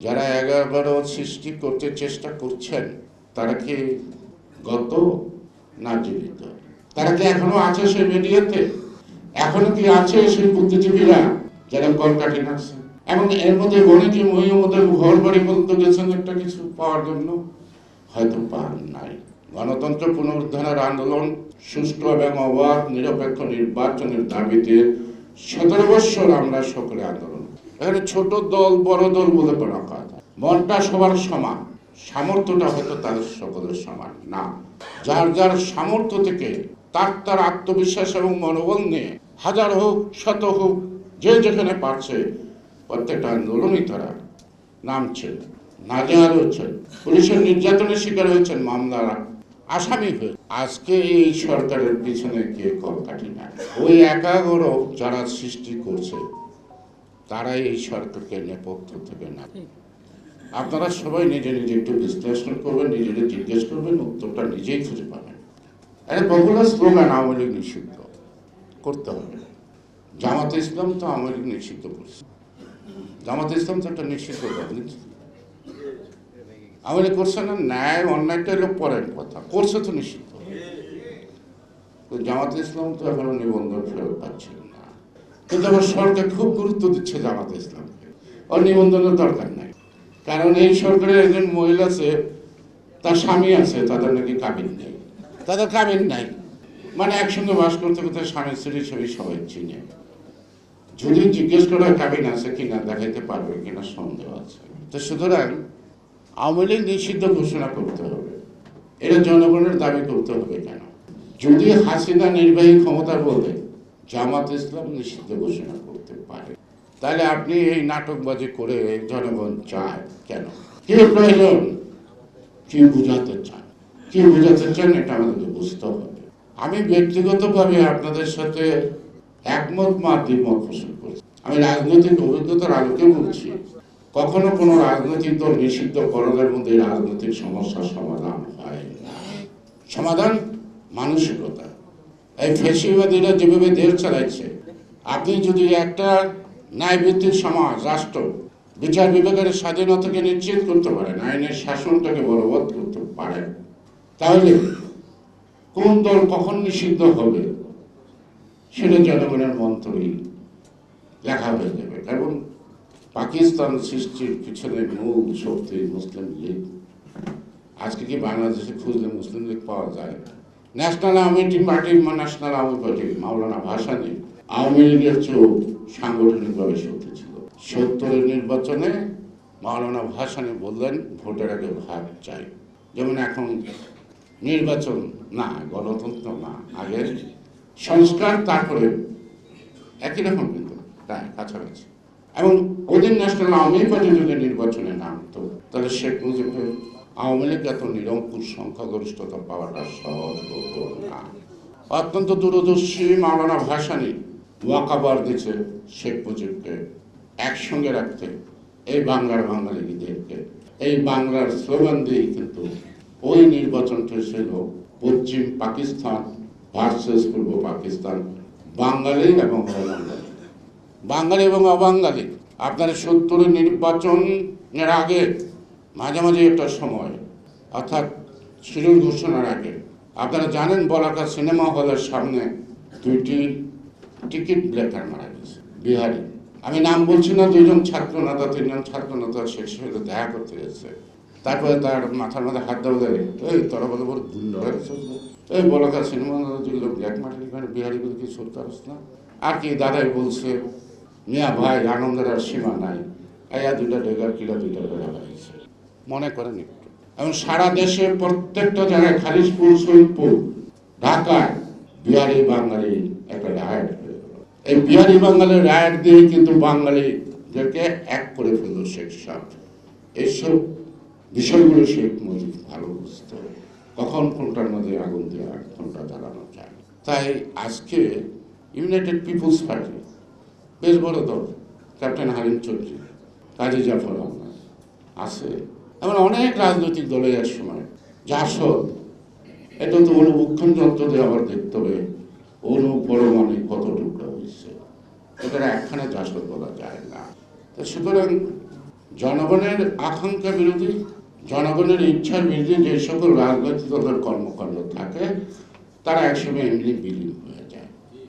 যারা এগারো সৃষ্টি করতে চেষ্টা করছেন, তারা কি গত না জীবিত? তারা কি এখনও আছে সেই মিডিয়াতে? এখনও কি আছে সেই বুদ্ধিজীবীরা যারা কলকাঠি নাড়ছেন এবং এর মধ্যে অনেকে মহিমদের ঘর বাড়ি বলতে গেছেন একটা কিছু পাওয়ার জন্য? হয়তো পান নাই। গণতন্ত্র পুনরুদ্ধারের আন্দোলন, সুষ্ঠু এবং অবাধ, নিরপেক্ষ নির্বাচনের দাবিতে সতেরো বৎসর আমরা সকলে আন্দোলন করি। এখানে ছোট দল বড় দল বলে কোনো কথা মনটা সবার সমান, সামর্থ্যটা হয়তো তাদের সকলের সমান না। যার যার সামর্থ্য থেকে তার তার আত্মবিশ্বাস এবং মনোবল নিয়ে হাজার হোক, শত হোক, যে যেখানে পারছে, প্রত্যেকটা আন্দোলনই তারা নামছে নাজেহাল হচ্ছেন। পুলিশের নির্যাতনের শিকার হয়েছেন মামলার। আসামি হয়ে আজকে এই সরকারের পিছনে কে কলকাঠি না ওই একাগরো যারা সৃষ্টি করছে তারাই এই সরকারকে নেপথ্য থেকে না আপনারা সবাই নিজে নিজে একটু বিশ্লেষণ করবেন নিজেদের জিজ্ঞেস করবেন, উত্তরটা নিজেই খুঁজে পাবেন। একটা পপুলার স্লোগান আওয়ামী লীগ নিষিদ্ধ করতে হবে। জামাতে ইসলাম তো আওয়ামী লীগ নিষিদ্ধ করছে। জামাতে ইসলাম তো একটা নিষিদ্ধ রাজনীতি। আওয়ামী লীগ করছে না, ন্যায় অন্যায়টা হলো পরের কথা। করছে তো নিষিদ্ধ। জামাতে ইসলাম তো এখনও নিবন্ধন ফেরত পাচ্ছে কিন্তু আমার সরকার খুব গুরুত্ব দিচ্ছে জামাতে ইসলামকে। ওর নিবন্ধনের দরকার নাই। কারণ এই সরকারের একজন মহিলা আছে, তার স্বামী আছে, তাদের নাকি কাবিন নেই। তাদের কাবিন নাই। মানে একসঙ্গে বাস করতে করতে স্বামী স্ত্রী ছবি সবাই চিনে। যদি জিজ্ঞেস করা কাবিন আছে কিনা, দেখাইতে পারবে কিনা সন্দেহ আছে। তো সুতরাং আওয়ামী লীগ নিষিদ্ধ ঘোষণা করতে হবে। এটা জনগণের দাবি করতে হবে কেন? যদি হাসিনা নির্বাহী ক্ষমতা বলে জামাত ইসলাম নিষিদ্ধ ঘোষণা করতে পারে। তাহলে আপনি এই নাটকবাজি করে জনগণ চায় কেন? কি প্রয়োজন? কি বুঝাতে চান? কি বুঝাতে চান এটা আমাদেরকে বুঝতে হবে। আমি ব্যক্তিগতভাবে আপনাদের সাথে একমত মা দ্বিমত পোষণ করছি। আমি রাজনৈতিক অভিজ্ঞতার আলোকে বলছি, কখনো কোনো রাজনৈতিক দল নিষিদ্ধ করণের মধ্যে রাজনৈতিক সমস্যার সমাধান হয় না। সমাধান মানসিকতা। এই ফেসিবাদীরা যেভাবে দেশ চালাইছে আপনি যদি একটা ন্যায়ভিত্তিক সমাজ, রাষ্ট্র, বিচার বিভাগের স্বাধীনতাকে নিশ্চিত করতে পারেন আইনের শাসনটাকে বলবৎ করতে পারেন তাহলে কোন দল কখন নিষিদ্ধ হবে সেটা জনগণের মন্ত্রই লেখা হয়ে যাবে। কারণ পাকিস্তান সৃষ্টির পিছনে মূল শক্তি মুসলিম লীগ। আজকে কি বাংলাদেশে খুঁজলে মুসলিম লীগ পাওয়া যায়? National Awami party national Awami party Maulana Bhasani, Awami লীগের চেয়েও সাংগঠনিকভাবে শক্তি ছিল। সত্তরের নির্বাচনে মাওলানা ভাসানী বললেন, ভোটের আগে ভাগ চাই। যেমন এখন নির্বাচন না, গণতন্ত্র না আগে সংস্কার তারপরে একই রকম কিন্তু প্রায় কাছাকাছি। এবং ওদের ন্যাশনাল আওয়ামী পার্টি যদি নির্বাচনে নামতো, তাহলে শেখ মুজিবের আওয়ামী লীগ এত নিরঙ্কুশ সংখ্যাগরিষ্ঠতা পাওয়াটা সহজ না। অত্যন্ত দূরদর্শী মাওলানা ভাসানী ওয়াকাবার দিচ্ছে শেখ মুজিবকে একসঙ্গে রাখতে, এই বাংলার বাঙালিদেরকে এই বাংলার স্লোগান দিয়েই কিন্তু ওই নির্বাচনটা ছিল পশ্চিম পাকিস্তান ভার্সেস পূর্ব পাকিস্তান, বাঙালি এবং অবাঙালি। বাঙালি এবং অবাঙালি, আপনার সত্তরের নির্বাচনের আগে মাঝামাঝি একটা সময়, অর্থাৎ শিডিউল ঘোষণার আগে। আপনারা জানেন বলাকা সিনেমা হলের সামনে দুইটি টিকিট ব্লেকার মারা গেছে, বিহারি। আমি নাম বলছি না, দুইজন ছাত্র নেতা তিনজন ছাত্র নেতা শেষ হয়ে দেখা করতে গেছে। তারপরে তার মাথার মধ্যে হাত দেওয়া দেয় এই তোরা বলে বড় দুর্নীতি হয়েছে এই বলাকা সিনেমা যেগুলো ব্ল্যাক মার্কেট এখানে বিহারিগুলো কি সরতে পারস না আর কি দাদাই বলছে, মিয়া ভাই, আনন্দের আর সীমা নাই। আয়া দুইটা ডেগার কিলা দুইটা ডেগা হয়েছে মনে করেন একটু। এবং সারা দেশে প্রত্যেকটা জায়গায় খালিশপুর শহীদপুর ঢাকায় বিহারি বাঙালি একটা রায়ট হয়ে এই বিহারি বাঙালির রায়ট দিয়ে কিন্তু বাঙালিদেরকে এক করে ফেলল শেখ সাহ এইসব বিষয়গুলো শেখ মুজিব ভালো বুঝতো। কখন কোনটার মধ্যে আগুন দেওয়া কোনটা জ্বালানো যায়। তাই আজকে ইউনাইটেড পিপুলস পার্টি বেশ বড় দল ক্যাপ্টেন হারিম চৌধুরী, কাজী জাফর আহমদ আছে। এমন অনেক রাজনৈতিক দলে এক সময়। জাসদ, এটা তো অনুবক্ষণ যন্ত্র দিয়ে আবার দেখতে হবে অনু পরমাণু কত টুকরা হয়েছে। এটা একখানে জাসদ বলা যায় না। তো সুতরাং জনগণের আকাঙ্ক্ষা বিরোধী, জনগণের ইচ্ছার বিরুদ্ধে যে সকল রাজনৈতিক দলের কর্মকাণ্ড থাকে, তারা একসময় এমনি বিলীন হয়ে